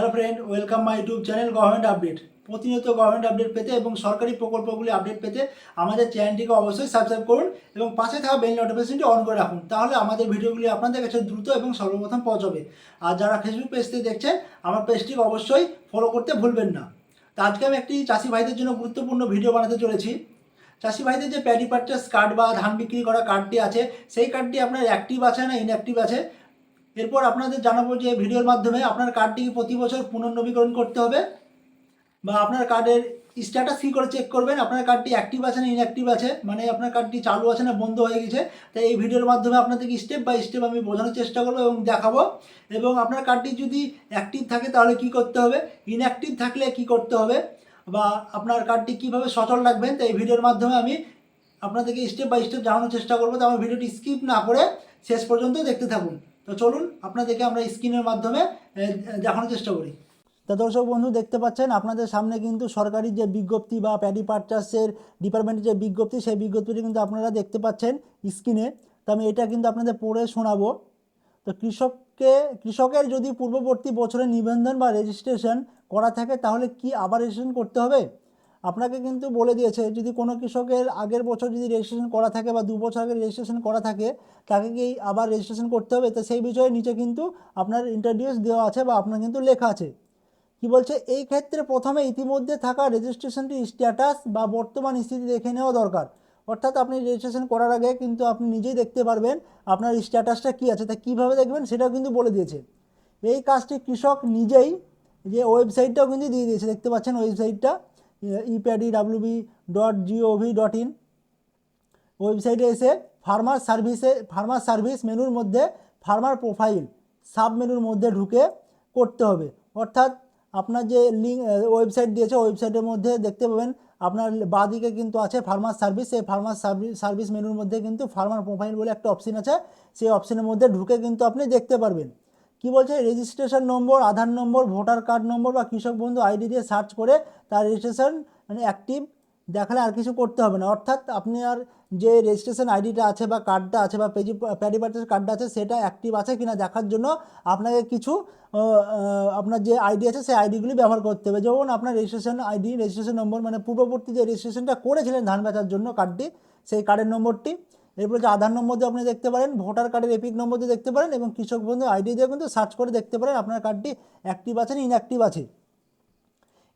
Hello friend welcome my YouTube channel government update প্রতিনিয়ত government update পেতে এবং সরকারি প্রকল্পগুলি আপডেট পেতে আমাদের চ্যানেলটিকে অবশ্যই সাবস্ক্রাইব করুন এবং পাশে থাকা বেল নোটিফিকেশনটি অন করে রাখুন। তাহলে আমাদের ভিডিওগুলি আপনাদের কাছে দ্রুত এবং সর্বপ্রথম পৌঁছবে। আর যারা ফেসবুক পেজ থেকে দেখছেন, আমার পেজটিকে অবশ্যই ফলো করতে ভুলবেন না। তো আজকে আমি একটি চাষি ভাইদের জন্য গুরুত্বপূর্ণ ভিডিও বানাতে চলেছি। চাষি ভাইদের যে প্যাডি পারচেস কার্ড বা ধান বিক্রি করা কার্ডটি আছে, সেই কার্ডটি আপনার অ্যাক্টিভ আছে না ইনঅ্যাক্টিভ আছে? এরপর আপনাদের জানাব যে ভিডিওর মাধ্যমে আপনার কার্ডটি প্রতি বছর পুনর্নবীকরণ করতে হবে বা আপনার কার্ডের স্ট্যাটাস কী করে চেক করবেন, আপনার কার্ডটি অ্যাক্টিভ আছে না ইনঅ্যাক্টিভ আছে মানে আপনার কার্ডটি চালু আছে না বন্ধ হয়ে গেছে, তাই এই ভিডিওর মাধ্যমে আপনাদেরকে স্টেপ বাই স্টেপ আমি বোঝানোর চেষ্টা করব এবং দেখাবো এবং আপনার কার্ডটি যদি অ্যাক্টিভ থাকে তাহলে কি করতে হবে? ইনঅ্যাক্টিভ থাকলে কি করতে হবে? বা আপনার কার্ডটি কীভাবে সচল রাখবেন, তাই এই ভিডিওর মাধ্যমে আমি আপনাদেরকে স্টেপ বাই স্টেপ জানানোর চেষ্টা করব তো আমার ভিডিওটি স্কিপ না করে শেষ পর্যন্ত দেখতে থাকুন। তো চলুন আপনাদেরকে আমরা স্ক্রিনের মাধ্যমে দেখানোর চেষ্টা করি। তো দর্শক বন্ধু, দেখতে পাচ্ছেন, আপনাদের সামনে কিন্তু সরকারি যে বিজ্ঞপ্তি বা প্যাডি পার্চাসের ডিপার্টমেন্টের যে বিজ্ঞপ্তি, সেই বিজ্ঞপ্তিটি কিন্তু আপনারা দেখতে পাচ্ছেন স্ক্রিনে। তো আমি এটা কিন্তু আপনাদের পড়ে শোনাবো। তো কৃষককে, কৃষকের যদি পূর্ববর্তী বছরে নিবন্ধন বা রেজিস্ট্রেশন করা থাকে, তাহলে কি আবার রেজিস্ট্রেশন করতে হবে? আপনাকে কিন্তু বলে দিয়েছে, যদি কোনো কৃষকের আগের বছর যদি রেজিস্ট্রেশন করা থাকে বা দু বছর আগে রেজিস্ট্রেশন করা থাকে, তাকে কি আবার রেজিস্ট্রেশন করতে হবে? তো সেই বিষয়ে নিচে কিন্তু আপনার ইন্টারডিউস দেওয়া আছে বা আপনার কিন্তু লেখা আছে। কি বলছে? এই ক্ষেত্রে প্রথমে ইতিমধ্যে থাকা রেজিস্ট্রেশনটি স্ট্যাটাস বা বর্তমান স্থিতি দেখে নেওয়া দরকার। অর্থাৎ আপনি রেজিস্ট্রেশন করার আগে কিন্তু আপনি নিজেই দেখতে পারবেন আপনার স্ট্যাটাসটা কী আছে। তা কীভাবে দেখবেন সেটাও কিন্তু বলে দিয়েছে। এই কাজটি কৃষক নিজেই যে ওয়েবসাইটটাও কিন্তু দিয়ে দিয়েছে। দেখতে পাচ্ছেন ওয়েবসাইটটা epaddy WB dot GOV dot in ওয়েবসাইটে এসে ফার্মার সার্ভিসে ফার্মার সার্ভিস মেনুর মধ্যে ফার্মার প্রোফাইল সাব মেনুর মধ্যে ঢুকে করতে হবে। অর্থাৎ আপনার যে লিঙ্ক ওয়েবসাইট দিয়েছে ওয়েবসাইটের মধ্যে দেখতে পাবেন আপনার বাঁদিকে কিন্তু আছে ফার্মার সার্ভিস সেই ফার্মার সার্ভিস সার্ভিস মেনুর মধ্যে কিন্তু ফার্মার প্রোফাইল বলে একটা অপশন আছে। সেই অপশনের মধ্যে ঢুকে কিন্তু আপনি দেখতে পারবেন। কি বলছে? Registration number Aadhaar number voter card number বা কৃষক বন্ধু আইডি দিয়ে সার্চ করে তার রেজিস্ট্রেশন মানে অ্যাক্টিভ দেখালে আর কিছু করতে হবে না। অর্থাৎ আপনি আর যে রেজিস্ট্রেশন আইডিটা আছে বা কার্ডটা আছে বা পেজি প্যাডি পার্টের কার্ডটা আছে, সেটা অ্যাক্টিভ আছে কিনা দেখার জন্য আপনাকে কিছু আপনার যে আইডি আছে সেই আইডিগুলি ব্যবহার করতে হবে। যেমন আপনার রেজিস্ট্রেশন আইডি রেজিস্ট্রেশন নম্বর মানে পূর্ববর্তী যে রেজিস্ট্রেশনটা করেছিলেন ধান বেচার জন্য কার্ডটি সেই কার্ডের নম্বরটি এরপর যে আধার নম্বর দিয়ে আপনি দেখতে পারেন, ভোটার কার্ডের এপিক নম্বর দিয়ে দেখতে পারেন এবং কৃষক বন্ধু আইডি দিয়ে কিন্তু সার্চ করে দেখতে পারেন আপনার কার্ডটি অ্যাক্টিভ আছে না ইনঅ্যাক্টিভ আছে।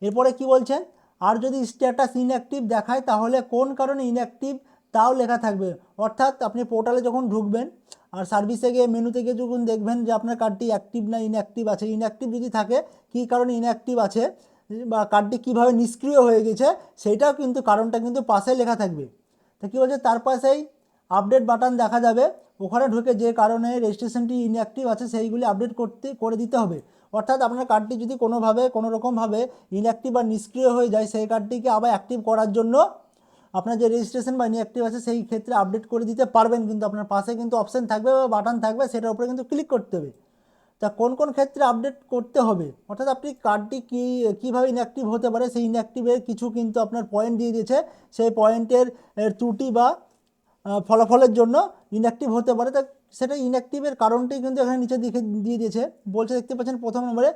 এরপরে কি বলছেন? আর যদি স্ট্যাটাস ইনঅ্যাক্টিভ দেখায়, তাহলে কোন কারণে ইনঅ্যাক্টিভ তাও লেখা থাকবে। অর্থাৎ আপনি পোর্টালে যখন ঢুকবেন, আর সার্ভিসে গিয়ে মেনুতে গিয়ে যখন দেখবেন যে আপনার কার্ডটি অ্যাক্টিভ না ইনঅ্যাক্টিভ আছে ইনঅ্যাক্টিভ যদি থাকে, কী কারণে ইনঅ্যাক্টিভ আছে? বা কার্ডটি কীভাবে নিষ্ক্রিয় হয়ে গেছে সেইটাও কিন্তু কারণটা কিন্তু পাশে লেখা থাকবে। তো কী বলছে? তার পাশেই আপডেট বাটন দেখা যাবে। ওখানে ঢুকে যে কারণে রেজিস্ট্রেশনটি ইনঅ্যাক্টিভ আছে, সেইগুলি আপডেট করতে, করে দিতে হবে। অর্থাৎ আপনার কার্ডটি যদি কোনোভাবে কোনো রকমভাবে ইনঅ্যাক্টিভ বা নিষ্ক্রিয় হয়ে যায়, সেই কার্ডটিকে আবার অ্যাক্টিভ করার জন্য আপনার যে রেজিস্ট্রেশন বা ইনঅ্যাক্টিভ আছে, সেই ক্ষেত্রে আপডেট করে দিতে পারবেন কিন্তু আপনার পাশে কিন্তু অপশান থাকবে বা বাটন থাকবে, সেটার উপরে কিন্তু ক্লিক করতে হবে। তা কোন কোন ক্ষেত্রে আপডেট করতে হবে? অর্থাৎ আপনি কার্ডটি কী, কীভাবে ইনঅ্যাক্টিভ হতে পারে, সেই ইনঅ্যাক্টিভের কিছু কিন্তু আপনার পয়েন্ট দিয়ে দিয়েছে। সেই পয়েন্টের ত্রুটি বা ফলাফলের জন্য ইনঅ্যাক্টিভ হতে পারে। তা সেটা ইনঅ্যাক্টিভের কারণটি কিন্তু এখানে নিচে দিকে দিয়ে দিয়েছে। বলছে, দেখতে পাচ্ছেন প্রথম নম্বরে,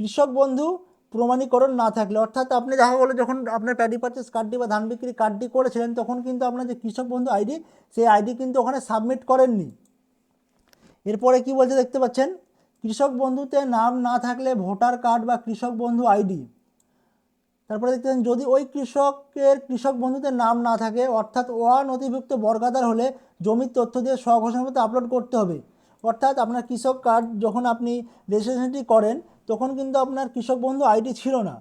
কৃষক বন্ধু প্রমাণীকরণ না থাকলে, অর্থাৎ আপনি দেখা গেলো যখন আপনার প্যাডি পার্চেস কার্ডটি বা ধান বিক্রি কার্ডটি করেছিলেন, তখন কিন্তু আপনার যে কৃষক বন্ধু আইডি সেই আইডি কিন্তু ওখানে সাবমিট করেননি। এরপরে কি বলছে দেখতে পাচ্ছেন, কৃষক বন্ধুতে নাম না থাকলে ভোটার কার্ড বা কৃষক বন্ধু আইডি তারপরে দেখতে পাচ্ছেন যদি ওই কৃষকের কৃষক বন্ধুদের নাম না থাকে, অর্থাৎ অনথিভুক্ত বর্গাদার হলে জমির তথ্য দিয়ে স্বঘোষণাপত্র আপলোড করতে হবে। অর্থাৎ আপনার কৃষক কার্ড যখন আপনি রেজিস্ট্রেশনটি করেন, তখন কিন্তু আপনার কৃষক বন্ধু আইডি ছিল না।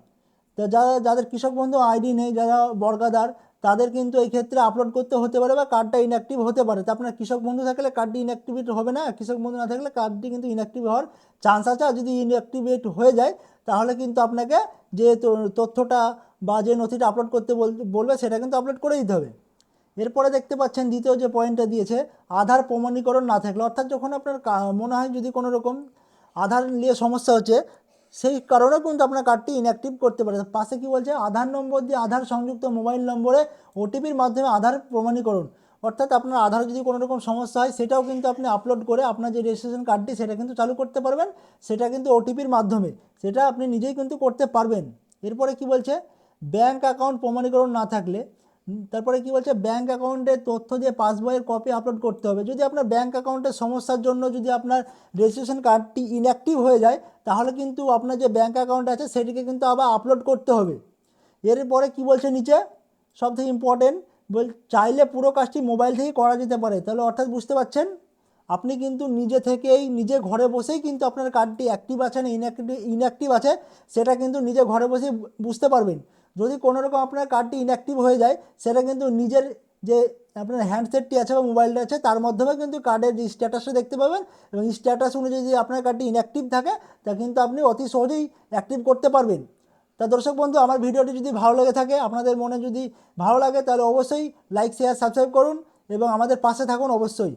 যারা, যাদের কৃষক বন্ধু আইডি নেই, যারা বর্গাদার তাদের কিন্তু এই ক্ষেত্রে আপলোড করতে হতে পারে বা কার্ডটা ইনঅ্যাক্টিভ হতে পারে। তো আপনার কৃষক বন্ধু থাকলে কার্ডটি ইনঅ্যাক্টিভেট হবে না। কৃষক বন্ধু না থাকলে কার্ডটি কিন্তু ইনঅ্যাক্টিভ হওয়ার চান্স আছে। আর যদি ইনঅ্যাক্টিভেট হয়ে যায়, তাহলে কিন্তু আপনাকে যে তথ্যটা বা যে নথিটা আপলোড করতে বল- বলবে, সেটা কিন্তু আপলোড করে দিতে হবে। এরপরে দেখতে পাচ্ছেন দ্বিতীয় যে পয়েন্টটা দিয়েছে, আধার প্রমাণীকরণ না থাকলে। অর্থাৎ যখন আপনার মনে হয় যদি কোনো রকম আধার নিয়ে সমস্যা হচ্ছে সেই কারণেও কিন্তু আপনার কার্ডটি ইনঅ্যাক্টিভ করতে পারে। পাশে কি বলছে? আধার নম্বর দিয়ে আধার সংযুক্ত মোবাইল নম্বরে ওটিপির মাধ্যমে আধার প্রমাণীকরণ। অর্থাৎ আপনার আধার যদি কোনো রকম সমস্যা হয়, সেটাও কিন্তু আপনি আপলোড করে আপনার যে রেজিস্ট্রেশন কার্ডটি সেটা কিন্তু চালু করতে পারবেন। সেটা কিন্তু ওটিপির মাধ্যমে। সেটা আপনি নিজেই কিন্তু করতে পারবেন। এরপরে কি বলছে? ব্যাংক অ্যাকাউন্ট প্রমাণীকরণ না থাকলে তারপরে কি বলছে? ব্যাংক অ্যাকাউন্টের তথ্য দিয়ে পাসবইয়ের কপি আপলোড করতে হবে। যদি আপনার ব্যাংক অ্যাকাউন্টের সমস্যার জন্য যদি আপনার রেজিস্ট্রেশন কার্ডটি ইনঅ্যাক্টিভ হয়ে যায়, তাহলে কিন্তু আপনার যে ব্যাংক অ্যাকাউন্ট আছে, সেটিকে কিন্তু আবার আপলোড করতে হবে। এরপরে কি বলছে নিচে? সব থেকে ইম্পর্টেন্ট বল চাইলে পুরো কাজটি মোবাইল থেকেই করা যেতে পারে। তাহলে অর্থাৎ বুঝতে পারছেন? আপনি কিন্তু নিজে থেকেই, নিজে ঘরে বসেই কিন্তু আপনার কার্ডটি অ্যাক্টিভ আছে না ইনঅ্যাক্টিভ ইনঅ্যাক্টিভ আছে, সেটা কিন্তু নিজে ঘরে বসেই বুঝতে পারবেন। যদি কোনো রকম আপনার কার্ডটি ইনঅ্যাক্টিভ হয়ে যায়, সেটা কিন্তু নিজের যে আপনার হ্যান্ডসেটটি আছে বা মোবাইলটা আছে, তার মাধ্যমে কিন্তু কার্ডের স্ট্যাটাসটা দেখতে পাবেন এবং স্ট্যাটাস অনুযায়ী যদি আপনার কার্ডটি ইনঅ্যাক্টিভ থাকে, তা কিন্তু আপনি অতি সহজেই অ্যাক্টিভ করতে পারবেন। তা দর্শক বন্ধু, আমার ভিডিওটি যদি ভালো লেগে থাকে, আপনাদের মনে যদি ভালো লাগে, তাহলে অবশ্যই লাইক শেয়ার সাবস্ক্রাইব করুন এবং আমাদের পাশে থাকুন অবশ্যই।